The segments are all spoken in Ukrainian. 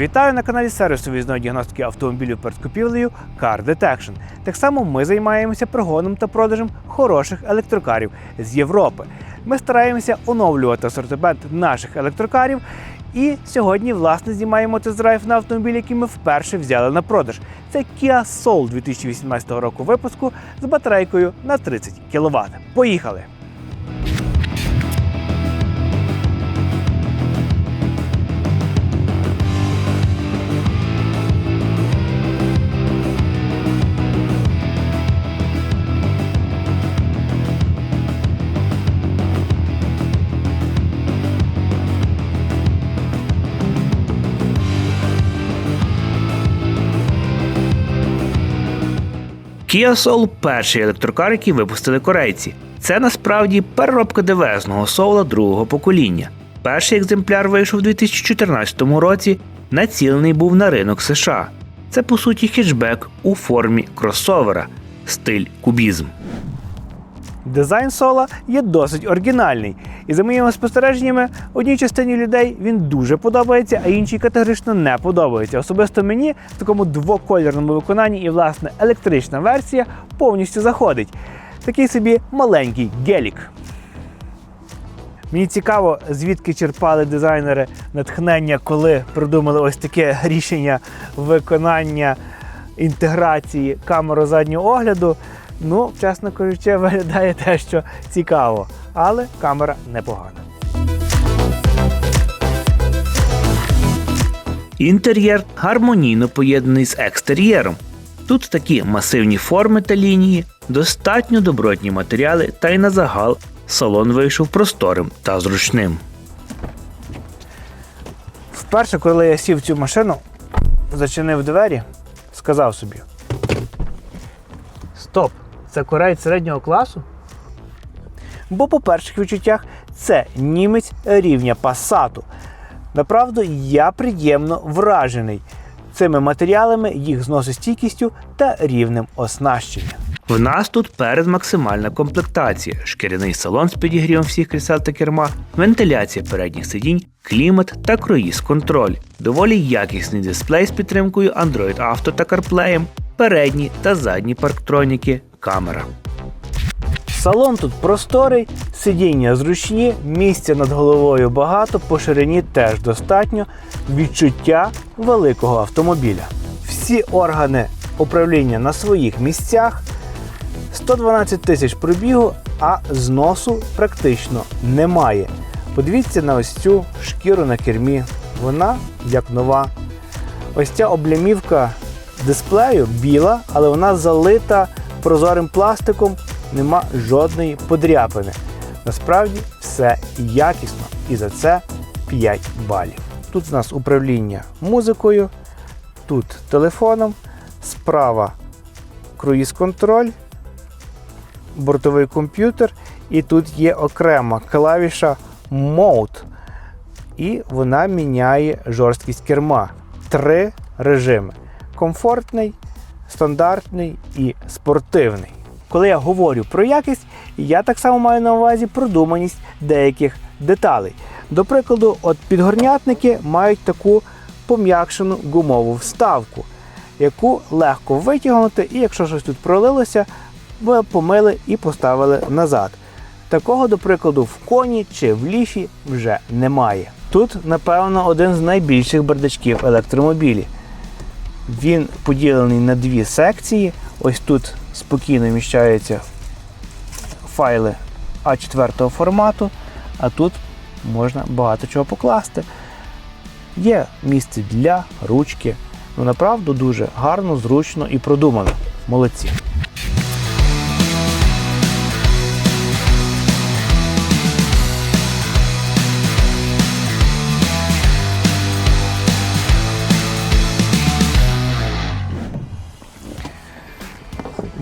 Вітаю на каналі сервісу візної діагностики автомобілів перед купівлею Car Detection. Так само ми займаємося пригоном та продажем хороших електрокарів з Європи. Ми стараємося оновлювати асортимент наших електрокарів. І сьогодні, власне, знімаємо тест-драйв на автомобіль, який ми вперше взяли на продаж. Це Kia Soul 2018 року випуску з батарейкою на 30 кВт. Поїхали! Kia Soul – перший електрокар, який випустили корейці. Це насправді переробка дивезного соула другого покоління. Перший екземпляр вийшов у 2014 році, націлений був на ринок США. Це по суті хетчбек у формі кросовера, стиль кубізм. Дизайн сола є досить оригінальний, і за моїми спостереженнями, одній частині людей він дуже подобається, а іншій категорично не подобається. Особисто мені в такому двокольорному виконанні і власне електрична версія повністю заходить. Такий собі маленький гелік. Мені цікаво, звідки черпали дизайнери натхнення, коли придумали ось таке рішення виконання інтеграції камери заднього огляду. Ну, чесно кажучи, виглядає те, що цікаво, але камера непогана. Інтер'єр гармонійно поєднаний з екстер'єром. Тут такі масивні форми та лінії, достатньо добротні матеріали, та й на загал салон вийшов просторим та зручним. Вперше, коли я сів в цю машину, зачинив двері, сказав собі: Стоп! Це кореєць середнього класу? Бо по перших відчуттях це німець рівня пасату. Направду, я приємно вражений цими матеріалами, їх зносостійкістю та рівнем оснащення. В нас тут перед максимальна комплектація, шкіряний салон з підігрівом всіх крісел та керма, вентиляція передніх сидінь, клімат та круїз контроль, доволі якісний дисплей з підтримкою Android Auto та CarPlay, передні та задні парктроніки, камера. Салон тут просторий, сидіння зручні, місця над головою багато, по ширині теж достатньо, відчуття великого автомобіля. Всі органи управління на своїх місцях, 112 тисяч пробігу, а зносу практично немає. Подивіться на ось цю шкіру на кермі. Вона як нова. Ось ця облямівка дисплею біла, але вона залита прозорим пластиком, нема жодної подряпини. Насправді все якісно і за це 5 балів. Тут у нас управління музикою, тут телефоном, справа круїз-контроль, бортовий комп'ютер, і тут є окрема клавіша Mode. І вона міняє жорсткість керма. Три режими: комфортний, стандартний і спортивний. Коли я говорю про якість, я так само маю на увазі продуманість деяких деталей. До прикладу, от підгорнятники мають таку пом'якшену гумову вставку, яку легко витягнути, і якщо щось тут пролилося, ви помили і поставили назад. Такого, до прикладу, в коні чи в ліфі вже немає. Тут, напевно, один з найбільших бардачків електромобілі. Він поділений на дві секції. Ось тут спокійно вміщаються файли А4 формату, а тут можна багато чого покласти. Є місце для ручки. Ну, направду дуже гарно, зручно і продумано. Молодці.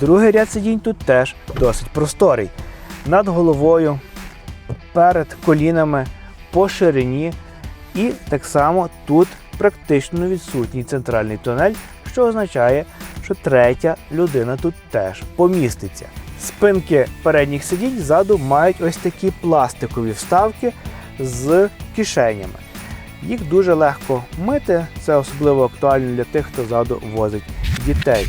Другий ряд сидінь тут теж досить просторий. Над головою, перед колінами, по ширині. І так само тут практично відсутній центральний тунель, що означає, що третя людина тут теж поміститься. Спинки передніх сидінь ззаду мають ось такі пластикові вставки з кишенями. Їх дуже легко мити, це особливо актуально для тих, хто ззаду возить дітей.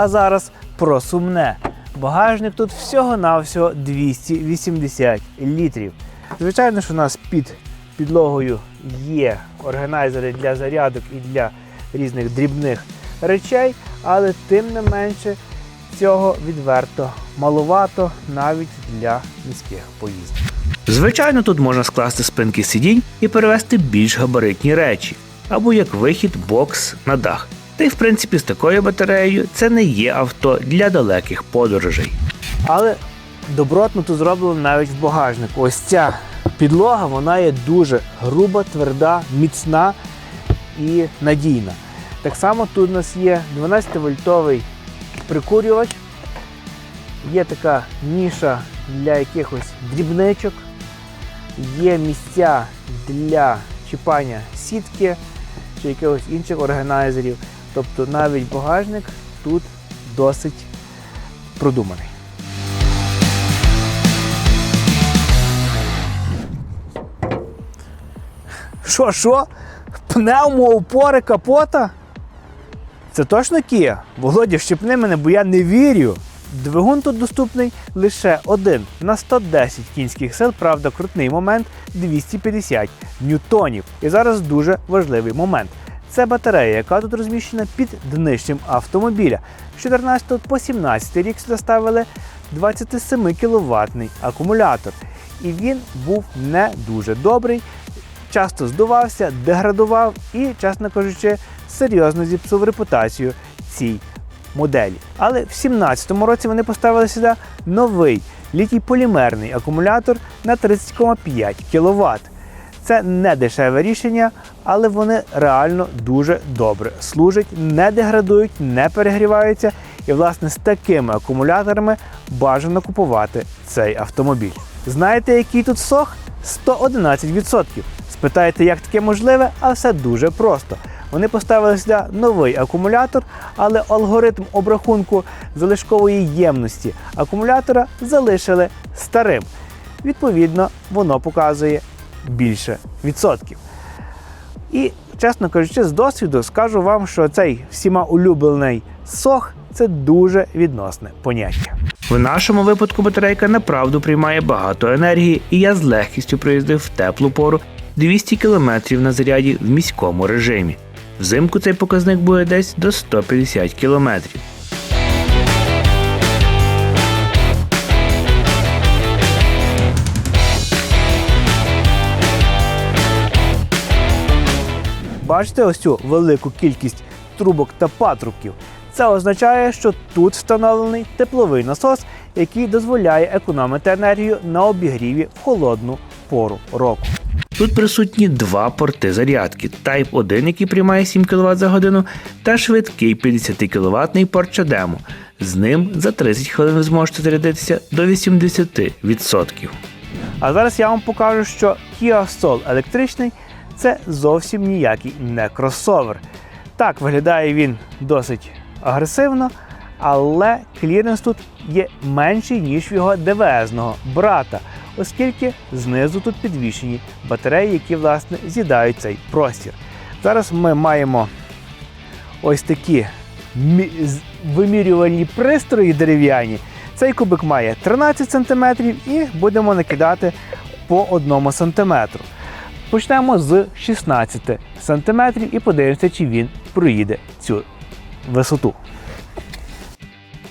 А зараз про сумне. Багажник тут всього-навсього 280 літрів. Звичайно, що у нас під підлогою є органайзери для зарядок і для різних дрібних речей, але тим не менше цього відверто маловато навіть для міських поїздок. Звичайно, тут можна скласти спинки сидінь і перевести більш габаритні речі, або як вихід бокс на дах. Та й в принципі з такою батареєю це не є авто для далеких подорожей. Але добротно тут зроблено навіть в багажнику. Ось ця підлога вона є дуже груба, тверда, міцна і надійна. Так само тут у нас є 12-вольтовий прикурювач, є така ніша для якихось дрібничок, є місця для чіпання сітки чи якихось інших органайзерів. Тобто навіть багажник тут досить продуманий. Що, що? Пневмоупори капота? Це точно Kia? Володя, щепни мене, бо я не вірю. Двигун тут доступний лише один на 110 кінських сил, правда, крутний момент 250 ньютонів. І зараз дуже важливий момент. Це батарея, яка тут розміщена під днищем автомобіля. З 14 по 17 рік сюди ставили 27 кВт акумулятор. І він був не дуже добрий, часто здувався, деградував і, чесно кажучи, серйозно зіпсував репутацію цій моделі. Але в 17-му році вони поставили сюди новий літій полімерний акумулятор на 30,5 кВт. Це не дешеве рішення, але вони реально дуже добре служать, не деградують, не перегріваються. І, власне, з такими акумуляторами бажано купувати цей автомобіль. Знаєте, який тут сох? 111%. Спитаєте, як таке можливе, а все дуже просто. Вони поставили сюди новий акумулятор, але алгоритм обрахунку залишкової ємності акумулятора залишили старим. Відповідно, воно показує більше відсотків. І, чесно кажучи, з досвіду скажу вам, що цей всіма улюблений сох це дуже відносне поняття. В нашому випадку батарейка направду приймає багато енергії, і я з легкістю проїздив в теплу пору 200 км на заряді в міському режимі. Взимку цей показник буде десь до 150 км. Бачите ось цю велику кількість трубок та патрубків. Це означає, що тут встановлений тепловий насос, який дозволяє економити енергію на обігріві в холодну пору року. Тут присутні два порти зарядки: Type 1, який приймає 7 кВт за годину, та швидкий 50 кВт порт CHAdeMO. З ним за 30 хвилин ви зможете зарядитися до 80%. А зараз я вам покажу, що Kia Soul електричний це зовсім ніякий не кросовер. Так, виглядає він досить агресивно, але кліренс тут є менший, ніж в його ДВСного брата, оскільки знизу тут підвішені батареї, які власне з'їдають цей простір. Зараз ми маємо ось такі мі- вимірювальні пристрої дерев'яні. Цей кубик має 13 см і будемо накидати по 1 см. Почнемо з 16 см і подивимося, чи він проїде цю висоту.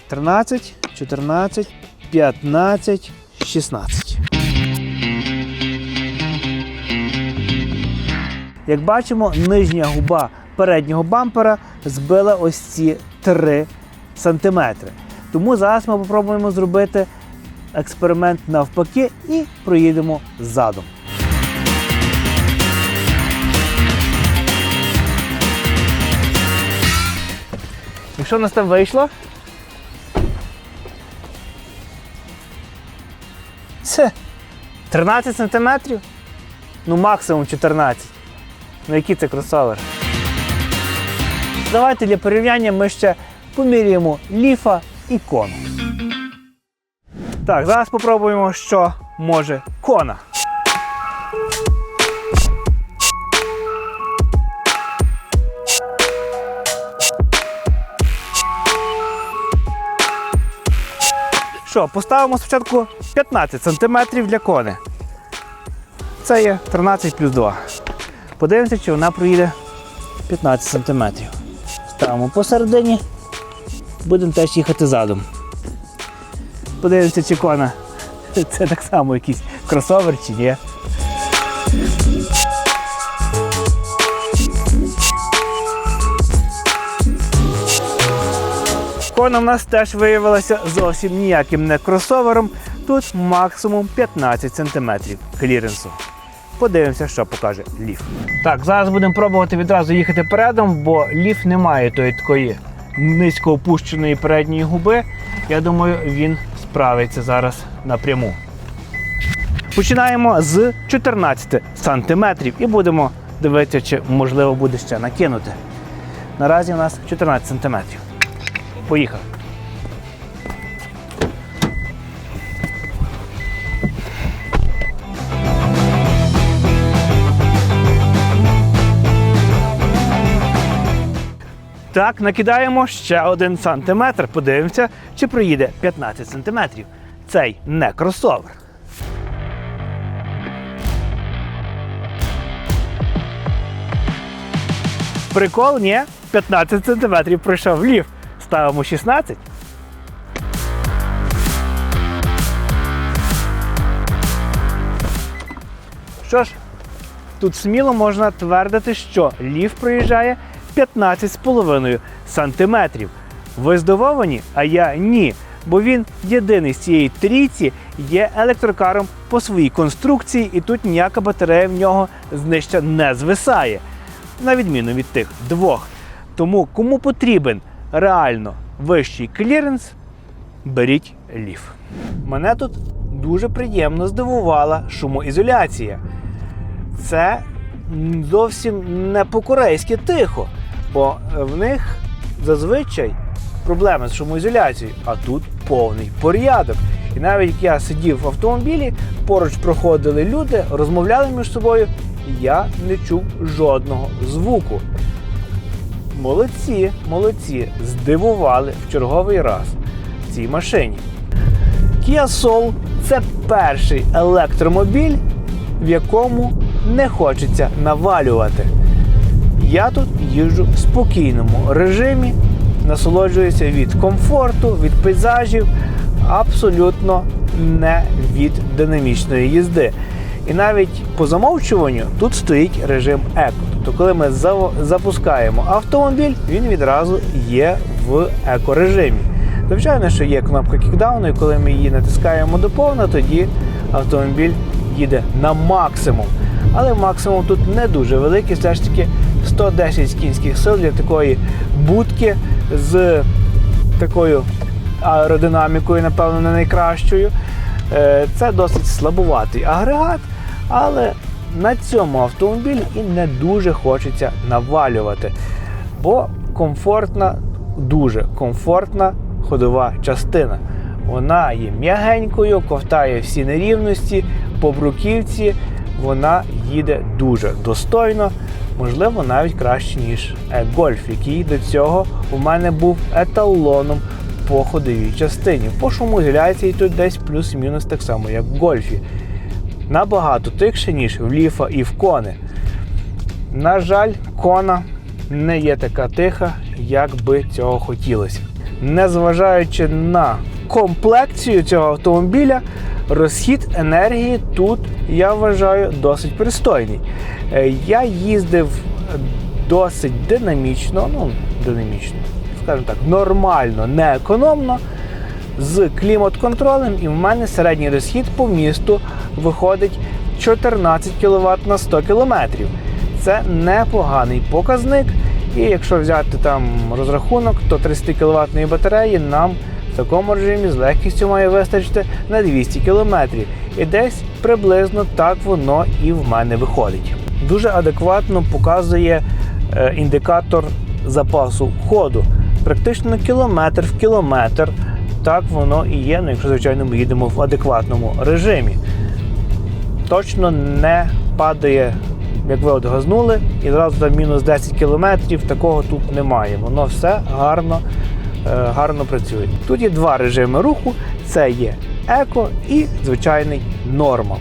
13, 14, 15, 16. Як бачимо, нижня губа переднього бампера збила ось ці 3 см. Тому зараз ми спробуємо зробити експеримент навпаки і проїдемо ззаду. І що в нас там вийшло? Це 13 сантиметрів? Ну максимум 14. Ну який це кросовер? Давайте для порівняння ми ще поміряємо ліфа і кону. Так, зараз спробуємо, що може кона. Що, поставимо спочатку 15 см для кони. Це є 13 плюс 2. Подивимося, чи вона проїде 15 см. Ставимо посередині, будемо теж їхати задом. Подивимося, чи кона. Це так само якийсь кросовер чи ні. Кона в нас теж виявилася зовсім ніяким не кросовером. Тут максимум 15 см кліренсу. Подивимося, що покаже ліф. Так, зараз будемо пробувати відразу їхати передом, бо ліф не має тої такої низько опущеної передньої губи. Я думаю, він справиться зараз напряму. Починаємо з 14 см і будемо дивитися, чи можливо буде ще накинути. Наразі у нас 14 см. Поїхали. Так, накидаємо ще один сантиметр. Подивимося, чи проїде 15 сантиметрів. Цей не кросовер. Прикол, ні, 15 сантиметрів пройшов лів. Ставимо 16. Що ж, тут сміло можна твердити, що лів проїжджає 15,5 сантиметрів. Ви здивовані? А я ні. Бо він єдиний з цієї трійці є електрокаром по своїй конструкції, і тут ніяка батарея в нього знища не звисає. На відміну від тих двох. Тому кому потрібен реально вищий кліренс, беріть ліф. Мене тут дуже приємно здивувала шумоізоляція. Це зовсім не по-корейськи тихо, бо в них зазвичай проблеми з шумоізоляцією, а тут повний порядок. І навіть як я сидів в автомобілі, поруч проходили люди, розмовляли між собою, і я не чув жодного звуку. Молодці, молодці, здивували в черговий раз в цій машині. Kia Soul – це перший електромобіль, в якому не хочеться навалювати. Я тут їжджу в спокійному режимі, насолоджуюся від комфорту, від пейзажів, абсолютно не від динамічної їзди. І навіть по замовчуванню тут стоїть режим еко. Тобто, коли ми запускаємо автомобіль, він відразу є в еко-режимі. Звичайно, що є кнопка кікдауну, і коли ми її натискаємо до повна, тоді автомобіль їде на максимум. Але максимум тут не дуже великий, все ж таки 110 кінських сил для такої будки з такою аеродинамікою, напевно, не найкращою. Е, Це досить слабуватий агрегат, але на цьому автомобілі і не дуже хочеться навалювати, бо комфортна, дуже комфортна ходова частина. Вона є м'ягенькою, ковтає всі нерівності, по бруківці вона їде дуже достойно, можливо, навіть краще, ніж Гольф, який до цього у мене був еталоном по ходовій частині. По шумоізоляції тут десь плюс-мінус так само, як в гольфі. Набагато тихше, ніж в ліфа і в кони. На жаль, кона не є така тиха, як би цього хотілося. Незважаючи на комплекцію цього автомобіля, розхід енергії тут, я вважаю, досить пристойний. Е, Я їздив досить динамічно, ну, динамічно, скажімо так, нормально, не економно, з клімат-контролем, і в мене середній розхід по місту виходить 14 кВт на 100 км. Це непоганий показник. І якщо взяти там розрахунок, то 30 кВт батареї нам в такому режимі з легкістю має вистачити на 200 км. І десь приблизно так воно і в мене виходить. Дуже адекватно показує е, індикатор запасу ходу. Практично кілометр в кілометр. Так воно і є, ну, якщо, звичайно, ми їдемо в адекватному режимі. Точно не падає, як ви от газнули, і зразу там мінус 10 кілометрів. Такого тут немає. Воно все гарно, е, гарно працює. Тут є два режими руху: це є еко і звичайний нормал.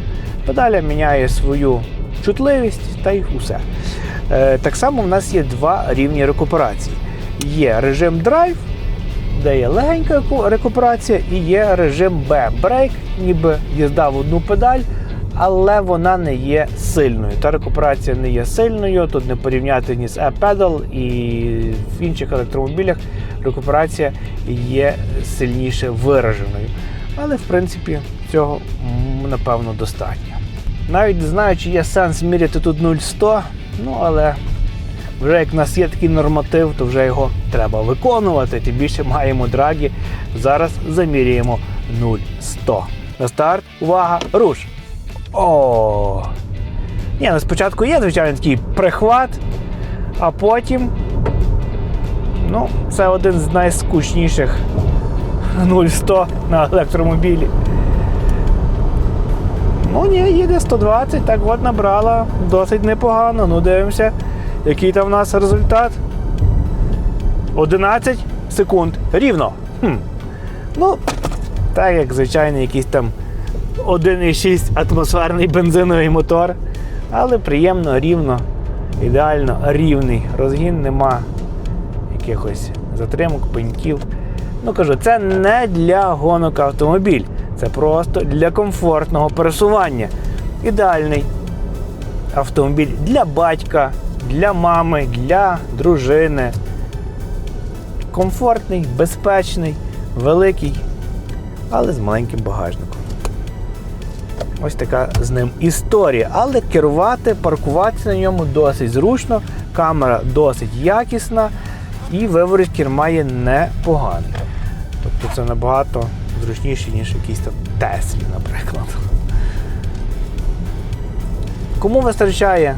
Педаля міняє свою чутливість та й усе. Е, Так само в нас є два рівні рекуперації. Є режим драйв, де є легенька рекуперація, і є режим Б брейк, ніби їзда одну педаль, але вона не є сильною. Та рекуперація не є сильною. Тут не порівняти ні з E-Pedal і в інших електромобілях рекуперація є сильніше вираженою. Але в принципі цього напевно достатньо. Навіть не знаю, чи є сенс міряти тут 0,100, ну але вже як в нас є такий норматив, то вже його треба виконувати. Тим більше маємо драгі. Зараз заміряємо 0,100. На старт, увага, руш! О! Ні, ну спочатку є, звичайно, такий прихват, а потім. Ну, це один з найскучніших 0,100 на електромобілі. Ну ні, їде 120, так от набрала досить непогано. Ну, дивимося, який там в нас результат. 11 секунд. Рівно. Хм. Ну, так як звичайний якийсь там 1,6 атмосферний бензиновий мотор. Але приємно, рівно, ідеально рівний розгін, нема якихось затримок, пеньків. Ну кажу, це не для гонок автомобіль, це просто для комфортного пересування. Ідеальний автомобіль для батька, для мами, для дружини. Комфортний, безпечний, великий, але з маленьким багажником. Ось така з ним історія. Але керувати, паркуватися на ньому досить зручно, камера досить якісна і виворіт керма є непоганий. Тобто це набагато зручніше, ніж якийсь там Теслі, наприклад. Кому вистачає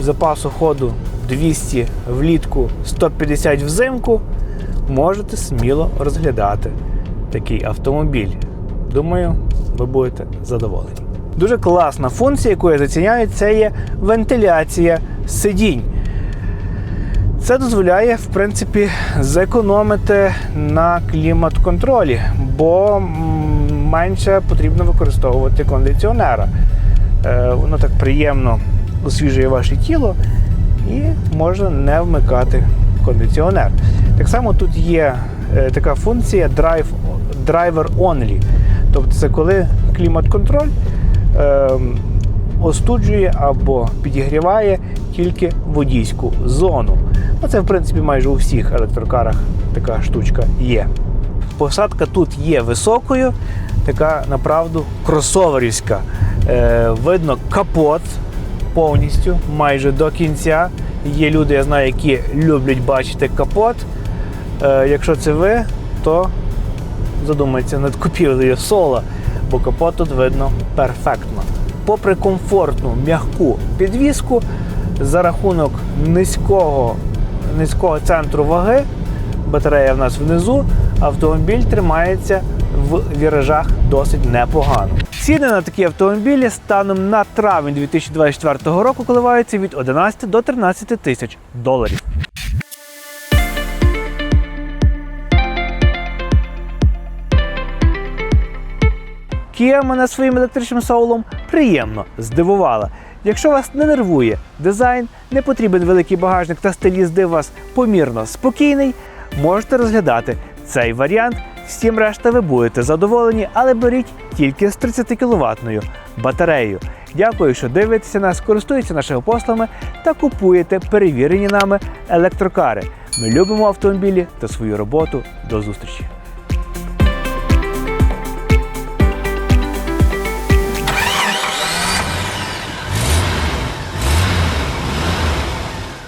запасу ходу 200 влітку, 150 взимку, можете сміло розглядати такий автомобіль. Думаю, ви будете задоволені. Дуже класна функція, яку я заціняю, це є вентиляція сидінь. Це дозволяє, в принципі, зекономити на клімат-контролі, бо менше потрібно використовувати кондиціонера. Е, Воно так приємно освіжує ваше тіло і можна не вмикати кондиціонер. Так само тут є е, така функція Drive, Driver Only. Тобто це коли клімат-контроль е, остуджує або підігріває тільки водійську зону. Ну, це, в принципі, майже у всіх електрокарах така штучка є. Посадка тут є високою, така направду кросоверівська. Е, видно капот повністю, майже до кінця. Є люди, я знаю, які люблять бачити капот. Е, якщо це ви, то задумайтеся над купівлею соло, бо капот тут видно перфектно. Попри комфортну м'яку підвіску, за рахунок низького, низького центру ваги, батарея в нас внизу, автомобіль тримається в віражах досить непогано. Ціни на такі автомобілі станом на травень 2024 року коливаються від 11 до 13 тисяч доларів. Kia мене своїм електричним соулом приємно здивувала. Якщо вас не нервує дизайн, не потрібен великий багажник та стиль їзди вас помірно спокійний, можете розглядати цей варіант. Всім решта ви будете задоволені, але беріть тільки з 30 кВт батареєю. Дякую, що дивитеся нас, користуєтеся нашими послами та купуєте перевірені нами електрокари. Ми любимо автомобілі та свою роботу. До зустрічі!